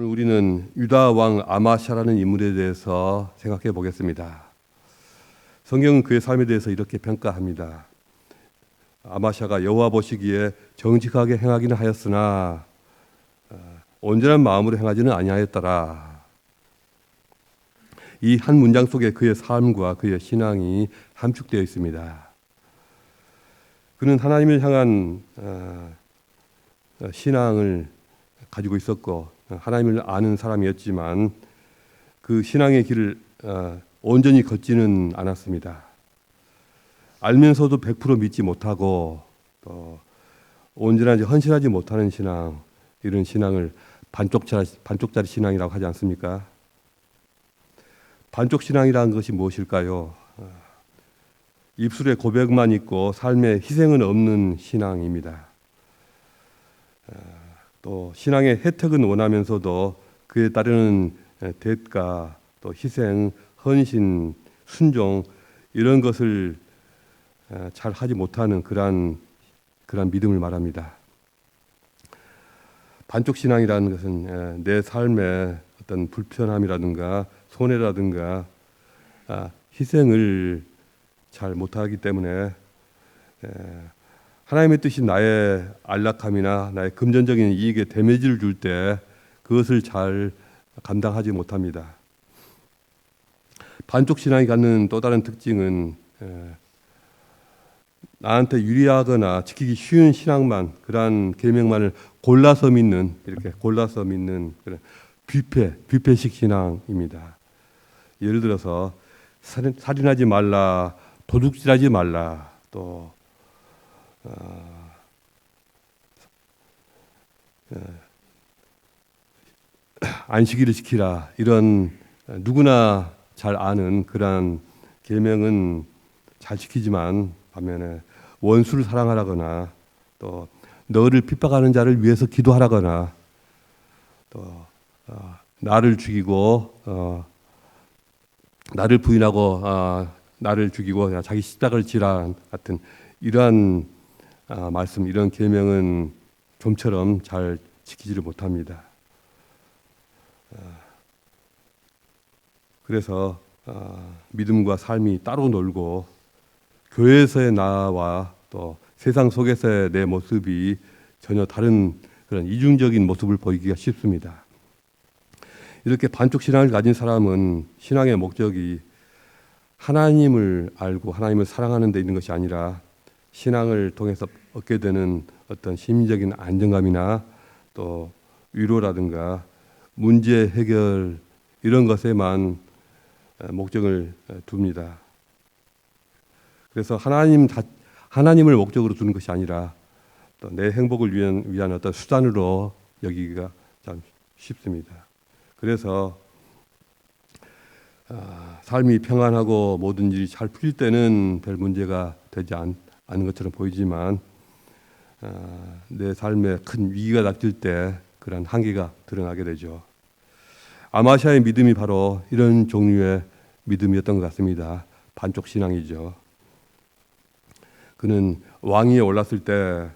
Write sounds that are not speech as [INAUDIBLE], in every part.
오늘 우리는 유다 왕 아마샤라는 인물에 대해서 생각해 보겠습니다. 성경은 그의 삶에 대해서 이렇게 평가합니다. 아마샤가 여호와 보시기에 정직하게 행하기는 하였으나 어, 온전한 마음으로 행하지는 아니하였더라. 이 한 문장 속에 그의 삶과 그의 신앙이 함축되어 있습니다. 그는 하나님을 향한 어, 신앙을 가지고 있었고 하나님을 아는 사람이었지만 그 신앙의 길을 어, 온전히 걷지는 않았습니다. 알면서도 100% 믿지 못하고 또 온전하지 헌신하지 못하는 신앙 이런 신앙을 반쪽짜리 반쪽짜리 신앙이라고 하지 않습니까? 반쪽 신앙이라는 것이 무엇일까요? 어, 입술에 고백만 있고 삶에 희생은 없는 신앙입니다. 어, 또 신앙의 혜택은 원하면서도 그에 따르는 대가, 또 희생, 헌신, 순종 이런 것을 잘 하지 못하는 그러한 그러한 믿음을 말합니다. 반쪽 신앙이라는 것은 내 삶의 어떤 불편함이라든가 손해라든가 아, 희생을 잘 못하기 때문에 하나님의 뜻이 나의 안락함이나 나의 금전적인 이익에 데미지를 줄 때 그것을 잘 감당하지 못합니다. 반쪽 신앙이 갖는 또 다른 특징은 예, 나한테 유리하거나 지키기 쉬운 신앙만 그러한 계명만을 골라서 믿는 이렇게 골라서 믿는 그런 뷔페 뷔페식 신앙입니다. 예를 들어서 살인하지 말라, 도둑질하지 말라, 또 어, 어, 안식일을 지키라. 이런 누구나 잘 아는 그러한 계명은 잘 지키지만 반면에 원수를 사랑하라거나 또 너를 핍박하는 자를 위해서 기도하라거나 또 어, 나를 죽이고 어, 나를 부인하고 어, 나를 죽이고 자기 십자가를 지라 같은 이러한 아, 말씀 이런 계명은 좀처럼 잘 지키지를 못합니다. 아, 그래서 아, 믿음과 삶이 따로 놀고 교회에서의 나와 또 세상 속에서의 내 모습이 전혀 다른 그런 이중적인 모습을 보이기가 쉽습니다. 이렇게 반쪽 신앙을 가진 사람은 신앙의 목적이 하나님을 알고 하나님을 사랑하는 데 있는 것이 아니라 신앙을 통해서 얻게 되는 어떤 심리적인 안정감이나 또 위로라든가 문제 해결 이런 것에만 목적을 둡니다. 그래서 하나님 하나님을 목적으로 두는 것이 아니라 또 내 행복을 위한 위한 어떤 수단으로 여기기가 참 쉽습니다. 그래서 아, 삶이 평안하고 모든 일이 잘 풀릴 때는 별 문제가 되지 않, 않은 것처럼 보이지만 아, 내 삶에 큰 위기가 닥칠 때 그런 한계가 드러나게 되죠. 아마샤의 믿음이 바로 이런 종류의 믿음이었던 것 같습니다. 반쪽 신앙이죠. 그는 왕위에 올랐을 때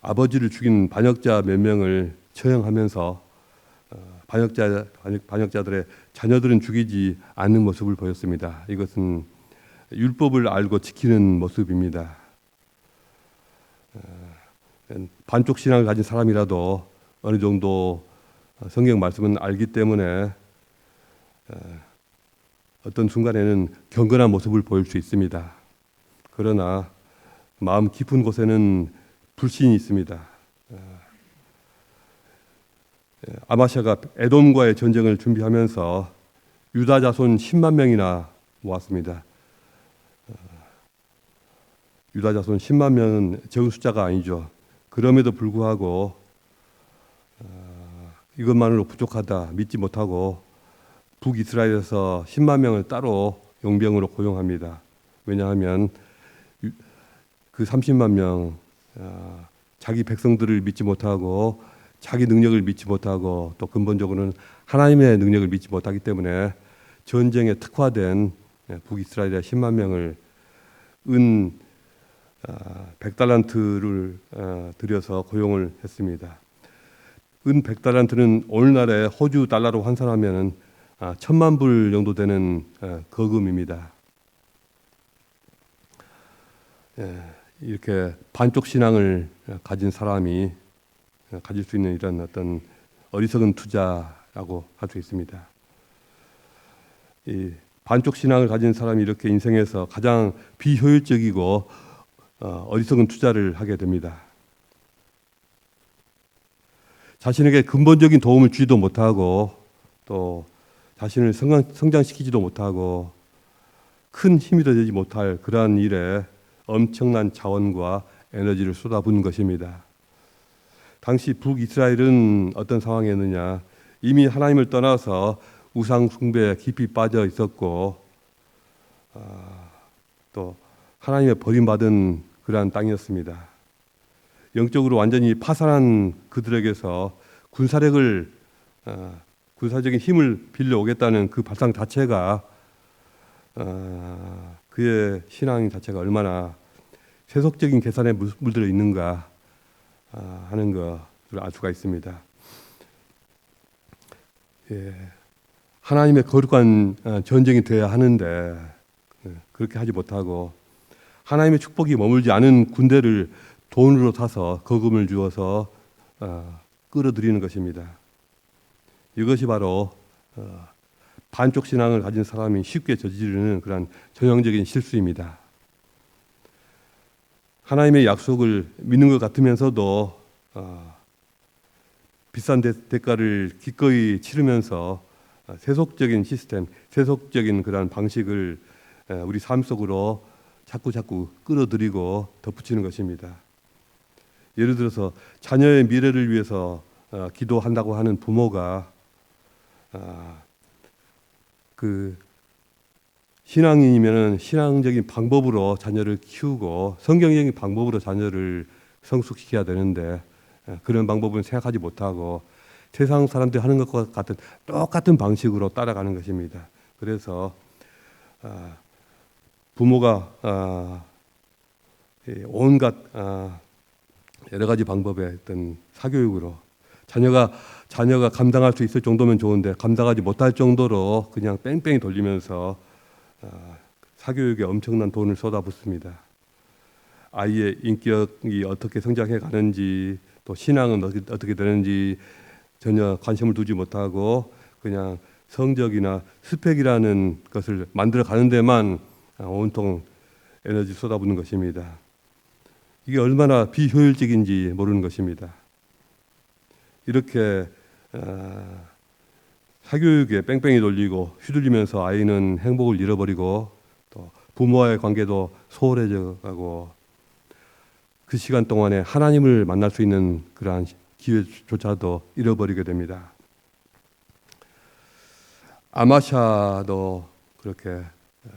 아버지를 죽인 반역자 몇 명을 처형하면서 어, 반역자 반역자들의 자녀들은 죽이지 않는 모습을 보였습니다. 이것은 율법을 알고 지키는 모습입니다. 반쪽 신앙을 가진 사람이라도 어느 정도 성경 말씀은 알기 때문에 어떤 순간에는 경건한 모습을 보일 수 있습니다. 그러나 마음 깊은 곳에는 불신이 있습니다. 아마샤가 에돔과의 전쟁을 준비하면서 유다 자손 10만 명이나 모았습니다. 유다 자손 10만 명은 적은 숫자가 아니죠. 그럼에도 불구하고 어, 이것만으로 부족하다 믿지 못하고 북이스라엘에서 10만 명을 따로 용병으로 고용합니다. 왜냐하면 그 30만 명 어, 자기 백성들을 믿지 못하고 자기 능력을 믿지 못하고 또 근본적으로는 하나님의 능력을 믿지 못하기 때문에 전쟁에 특화된 북이스라엘의 10만 명을 은 100달란트를 어, 들여서 고용을 했습니다. 은 100달란트는 오늘날의 호주 달러로 환산하면 아, 천만 불 정도 되는 어, 거금입니다. 예, 이렇게 반쪽 신앙을 가진 사람이 가질 수 있는 이런 어떤 어리석은 투자라고 할 수 있습니다. 이 반쪽 신앙을 가진 사람이 이렇게 인생에서 가장 비효율적이고 어, 어리석은 투자를 하게 됩니다. 자신에게 근본적인 도움을 주지도 못하고 또 자신을 성장, 성장시키지도 못하고 큰 힘이 되지 못할 그러한 일에 엄청난 자원과 에너지를 쏟아붓는 것입니다. 당시 북이스라엘은 어떤 상황이었느냐? 이미 하나님을 떠나서 우상 숭배에 깊이 빠져 있었고 아, 또 하나님의 버림받은 그러한 땅이었습니다. 영적으로 완전히 파산한 그들에게서 군사력을 어, 군사적인 힘을 빌려오겠다는 그 발상 자체가 어, 그의 신앙 자체가 얼마나 세속적인 계산에 물- 물들어 있는가 아, 하는 것을 알 수가 있습니다. 예, 하나님의 거룩한 어, 전쟁이 되어야 하는데 예, 그렇게 하지 못하고 하나님의 축복이 머물지 않은 군대를 돈으로 사서 거금을 주어서 어, 끌어들이는 것입니다. 이것이 바로 어, 반쪽 신앙을 가진 사람이 쉽게 저지르는 그런 전형적인 실수입니다. 하나님의 약속을 믿는 것 같으면서도 어, 비싼 대, 대가를 기꺼이 치르면서 어, 세속적인 시스템, 세속적인 그런 방식을 에, 우리 삶 속으로 자꾸 자꾸 끌어들이고 덧붙이는 것입니다. 예를 들어서 자녀의 미래를 위해서 어, 기도한다고 하는 부모가 아, 그 신앙인이면은 신앙적인 방법으로 자녀를 키우고 성경적인 방법으로 자녀를 성숙시켜야 되는데 예, 그런 방법은 생각하지 못하고 세상 사람들이 하는 것과 같은 똑같은 방식으로 따라가는 것입니다. 그래서 아, 부모가 아, 이 온갖 아, 여러 가지 방법의 어떤 사교육으로 자녀가 자녀가 감당할 수 있을 정도면 좋은데 감당하지 못할 정도로 그냥 뺑뺑이 돌리면서 아, 사교육에 엄청난 돈을 쏟아붓습니다. 아이의 인격이 어떻게 성장해 가는지 또 신앙은 어떻게, 되는지 전혀 관심을 두지 못하고 그냥 성적이나 스펙이라는 것을 만들어 가는 데만 아, 온통 에너지 쏟아붓는 것입니다. 이게 얼마나 비효율적인지 모르는 것입니다. 이렇게 어, 사교육에 뺑뺑이 돌리고 휘둘리면서 아이는 행복을 잃어버리고 또 부모와의 관계도 소홀해져 가고 그 시간 동안에 하나님을 만날 수 있는 그러한 기회조차도 잃어버리게 됩니다. 아마샤도 그렇게 어,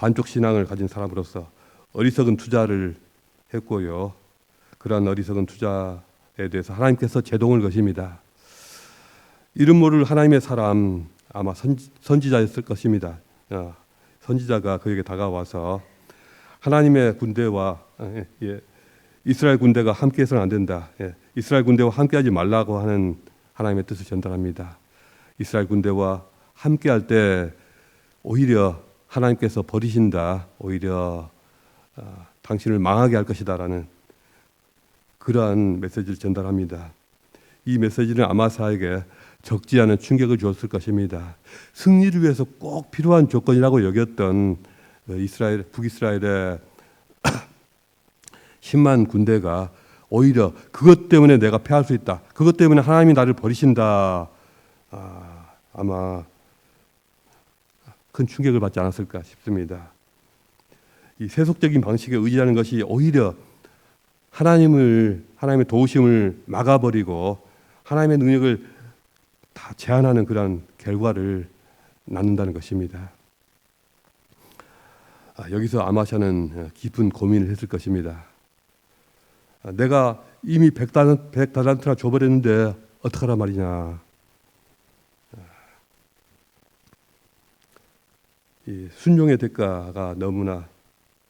반쪽 신앙을 가진 사람으로서 어리석은 투자를 했고요. 그러한 어리석은 투자에 대해서 하나님께서 제동을 거십니다. 이름 모를 하나님의 사람 아마 선지, 선지자였을 것입니다. 어, 선지자가 그에게 다가와서 하나님의 군대와 어, 예, 예, 이스라엘 군대가 함께해서는 안 된다. 예, 이스라엘 군대와 함께하지 말라고 하는 하나님의 뜻을 전달합니다. 이스라엘 군대와 함께할 때 오히려 하나님께서 버리신다. 오히려 어, 당신을 망하게 할 것이다라는 그러한 메시지를 전달합니다. 이 메시지는 아마사에게 적지 않은 충격을 주었을 것입니다. 승리를 위해서 꼭 필요한 조건이라고 여겼던 어, 이스라엘 북이스라엘의 [CLEARS THROAT] 10만 군대가 오히려 그것 때문에 내가 패할 수 있다. 그것 때문에 하나님이 나를 버리신다. 아, 아마 큰 충격을 받지 않았을까 싶습니다. 이 세속적인 방식에 의지하는 것이 오히려 하나님을 하나님의 도우심을 막아버리고 하나님의 능력을 다 제한하는 그런 결과를 낳는다는 것입니다. 아, 여기서 아마샤는 깊은 고민을 했을 것입니다. 아, 내가 이미 백달란, 백달란트나 줘버렸는데 어떡하란 말이냐. 순종의 대가가 너무나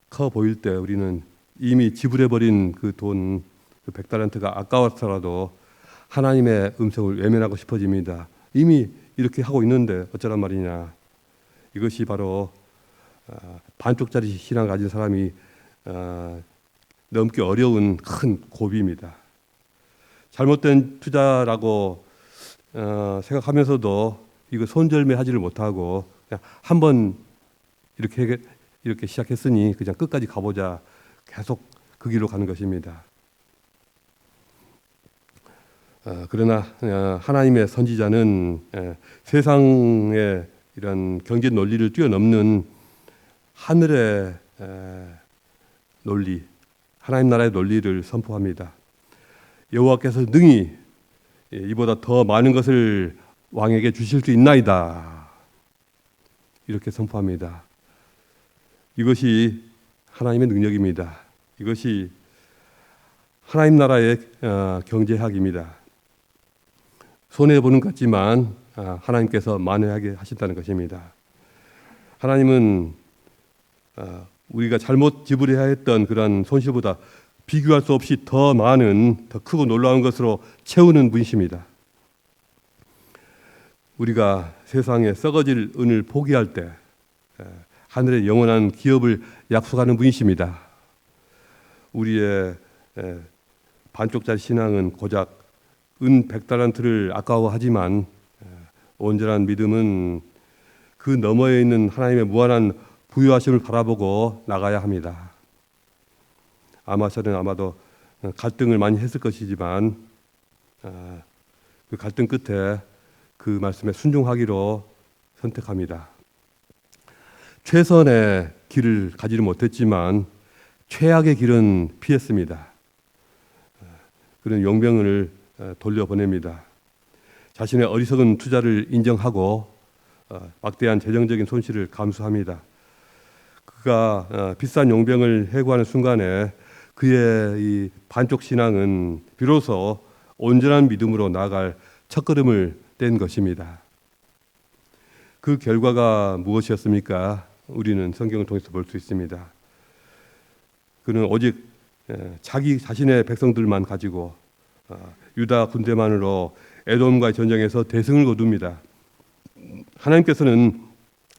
커 보일 때 우리는 이미 지불해버린 그 돈, 그 백달란트가 아까워서라도 하나님의 음성을 외면하고 싶어집니다. 이미 이렇게 하고 있는데 어쩌란 말이냐. 이것이 바로 어, 반쪽짜리 신앙을 가진 사람이 어, 넘기 어려운 큰 고비입니다. 잘못된 투자라고 어, 생각하면서도 이거 손절매하지를 못하고 그냥 한번 이렇게 해- 이렇게 시작했으니 그냥 끝까지 가보자 계속 그 길로 가는 것입니다. 어, 그러나 어, 하나님의 선지자는 에, 세상의 이런 경제 논리를 뛰어넘는 하늘의 에, 논리, 하나님 나라의 논리를 선포합니다. 여호와께서 능히 예, 이보다 더 많은 것을 왕에게 주실 수 있나이다. 이렇게 선포합니다. 이것이 하나님의 능력입니다. 이것이 하나님 나라의 어, 경제학입니다. 손해 보는 것 같지만 아, 하나님께서 만회하게 하신다는 것입니다. 하나님은 어, 우리가 잘못 지불해야 했던 그런 손실보다 비교할 수 없이 더 많은 더 크고 놀라운 것으로 채우는 분이십니다. 우리가 세상에 썩어질 은을 포기할 때 에, 하늘의 영원한 기업을 약속하는 분이십니다. 우리의 에, 반쪽짜리 신앙은 고작 은 백달란트를 아까워하지만 에, 온전한 믿음은 그 너머에 있는 하나님의 무한한 부유하심을 바라보고 나가야 합니다. 아마 저는 아마도 갈등을 많이 했을 것이지만 아, 그 갈등 끝에 그 말씀에 순종하기로 선택합니다. 최선의 길을 가지를 못했지만 최악의 길은 피했습니다. 아, 그런 용병을 어, 돌려보냅니다. 자신의 어리석은 투자를 인정하고 어, 막대한 재정적인 손실을 감수합니다. 그가 어, 비싼 용병을 해고하는 순간에 그의 이 반쪽 신앙은 비로소 온전한 믿음으로 나아갈 첫걸음을 뗀 것입니다. 그 결과가 무엇이었습니까? 우리는 성경을 통해서 볼 수 있습니다. 그는 오직 에, 자기 자신의 백성들만 가지고 어, 유다 군대만으로 에돔과의 전쟁에서 대승을 거둡니다. 하나님께서는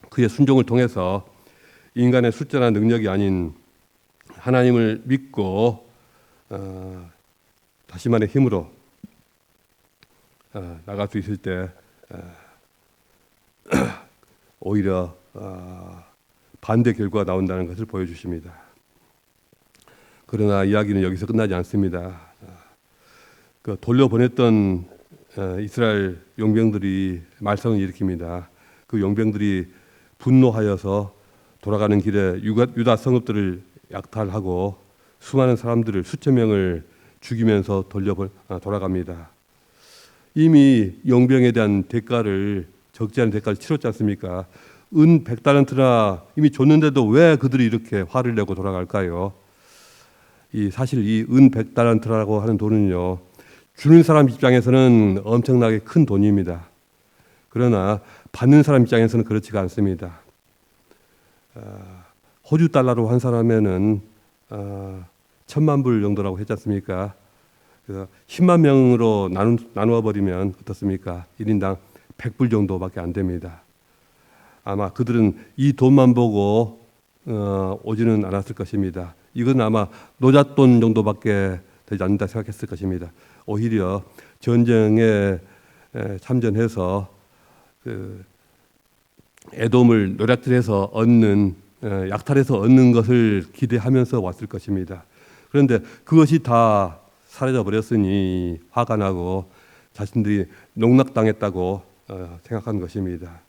그의 순종을 통해서 인간의 숫자나 능력이 아닌 하나님을 믿고 어, 다시 말해 힘으로 어, 나갈 수 있을 때 어, [CLEARS THROAT] 오히려 어, 반대 결과가 나온다는 것을 보여주십니다. 그러나 이야기는 여기서 끝나지 않습니다. 어, 그 돌려보냈던 어, 이스라엘 용병들이 말썽을 일으킵니다. 그 용병들이 분노하여서 돌아가는 길에 유다, 성읍들을 약탈하고 수많은 사람들을 수천 명을 죽이면서 돌려 아, 돌아갑니다. 이미 용병에 대한 대가를 적지 않은 대가를 치렀지 않습니까? 은 백달란트나 이미 줬는데도 왜 그들이 이렇게 화를 내고 돌아갈까요? 이 사실 이은 백달란트라고 하는 돈은요 주는 사람 입장에서는 엄청나게 큰 돈입니다. 그러나 받는 사람 입장에서는 그렇지가 않습니다. 어, 호주 달러로 환산하면은 어, 천만 불 정도라고 했지 않습니까? 그래서 10만 명으로 나누, 나누어 버리면 어떻습니까? 1인당 100불 정도밖에 안 됩니다. 아마 그들은 이 돈만 보고 어, 오지는 않았을 것입니다. 이건 아마 노잣돈 정도밖에 되지 않는다 생각했을 것입니다. 오히려 전쟁에 에, 참전해서 그 애돔을 노략질해서 얻는 에, 약탈해서 얻는 것을 기대하면서 왔을 것입니다. 그런데 그것이 다 사라져 버렸으니 화가 나고 자신들이 농락당했다고 어, 생각한 것입니다.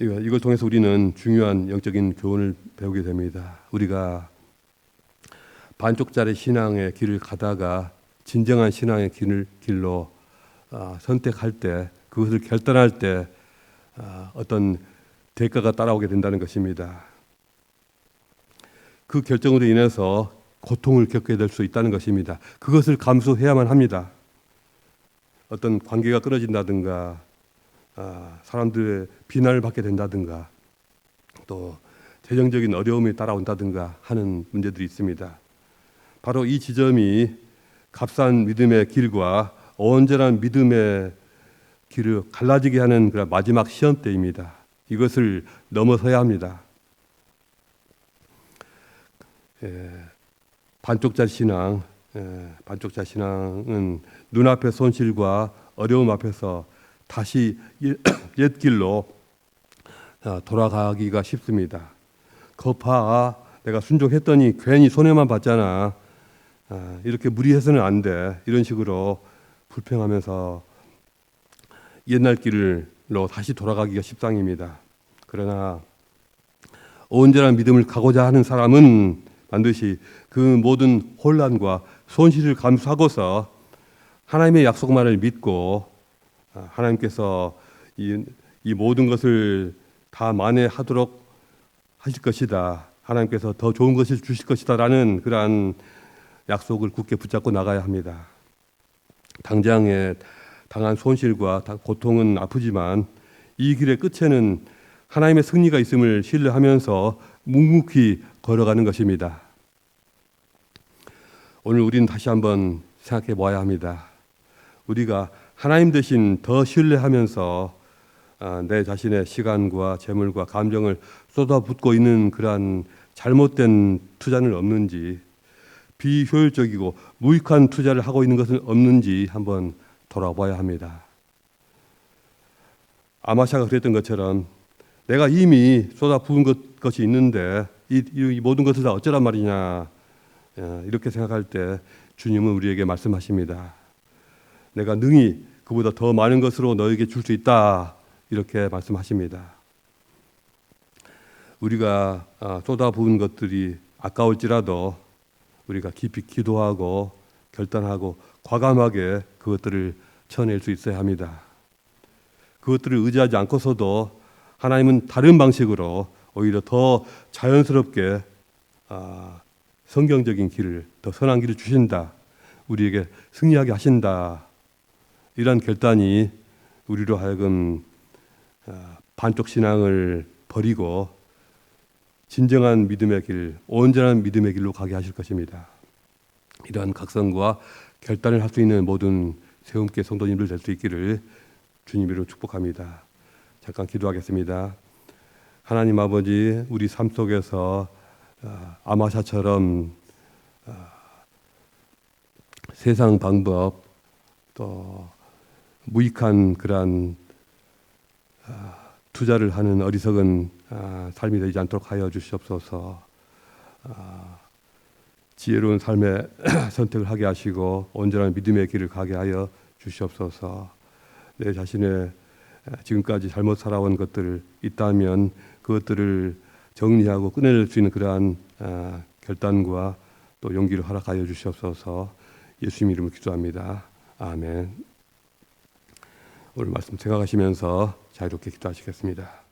이걸 통해서 우리는 중요한 영적인 교훈을 배우게 됩니다. 우리가 반쪽짜리 신앙의 길을 가다가 진정한 신앙의 길을, 길로 어, 선택할 때 그것을 결단할 때 어, 어떤 대가가 따라오게 된다는 것입니다. 그 결정으로 인해서 고통을 겪게 될 수 있다는 것입니다. 그것을 감수해야만 합니다. 어떤 관계가 끊어진다든가 아, 사람들의 비난을 받게 된다든가 또 재정적인 어려움이 따라온다든가 하는 문제들이 있습니다. 바로 이 지점이 값싼 믿음의 길과 온전한 믿음의 길을 갈라지게 하는 그런 마지막 시험 때입니다. 이것을 넘어서야 합니다. 예, 반쪽짜 신앙, 예, 반쪽짜 신앙은 눈앞의 손실과 어려움 앞에서 다시 옛- [CLEARS THROAT] 옛 길로 아, 돌아가기가 쉽습니다. 거파 내가 순종했더니 괜히 손해만 봤잖아. 아, 이렇게 무리해서는 안 돼. 이런 식으로 불평하면서 옛날 길로 다시 돌아가기가 십상입니다. 그러나 온전한 믿음을 가고자 하는 사람은 반드시 그 모든 혼란과 손실을 감수하고서 하나님의 약속만을 믿고 아, 하나님께서 이, 이 모든 것을 다 만회하도록 하실 것이다. 하나님께서 더 좋은 것을 주실 것이다라는 그러한 약속을 굳게 붙잡고 나가야 합니다. 당장에 당한 손실과 다- 고통은 아프지만 이 길의 끝에는 하나님의 승리가 있음을 신뢰하면서 묵묵히 걸어가는 것입니다. 오늘 우리는 다시 한번 생각해 보아야 합니다. 우리가 하나님 대신 더 신뢰하면서 아, 내 자신의 시간과 재물과 감정을 쏟아붓고 있는 그러한 잘못된 투자는 없는지 비효율적이고 무익한 투자를 하고 있는 것은 없는지 한번 돌아봐야 합니다. 아마샤가 그랬던 것처럼 내가 이미 쏟아부은 것, 것이 있는데 이, 이- 이 모든 것을 다 어쩌란 말이냐 예, 이렇게 생각할 때 주님은 우리에게 말씀하십니다. 내가 능히 그보다 더 많은 것으로 너에게 줄 수 있다 이렇게 말씀하십니다. 우리가 아, 쏟아부은 것들이 아까울지라도 우리가 깊이 기도하고 결단하고 과감하게 그것들을 쳐낼 수 있어야 합니다. 그것들을 의지하지 않고서도 하나님은 다른 방식으로 오히려 더 자연스럽게 아, 성경적인 길을 더 선한 길을 주신다. 우리에게 승리하게 하신다. 이런 결단이 우리로 하여금 아, 반쪽 신앙을 버리고 진정한 믿음의 길, 온전한 믿음의 길로 가게 하실 것입니다. 이러한 각성과 결단을 할 수 있는 모든 세움께 성도님들 될 수 있기를 주님으로 축복합니다. 잠깐 기도하겠습니다. 하나님 아버지, 우리 삶 속에서 아, 아마샤처럼 아, 세상 방법 또 무익한 그러한 아, 투자를 하는 어리석은 아, 삶이 되지 않도록 하여 주시옵소서. 아, 지혜로운 삶의 [CLEARS THROAT] 선택을 하게 하시고 온전한 믿음의 길을 가게 하여 주시옵소서. 내 자신의 아, 지금까지 잘못 살아온 것들 있다면 그것들을 정리하고 끊어낼 수 있는 그러한 아, 결단과 또 용기를 허락하여 주시옵소서. 예수님 이름으로 기도합니다. 아멘. 오늘 말씀 생각하시면서 자유롭게 기도하시겠습니다.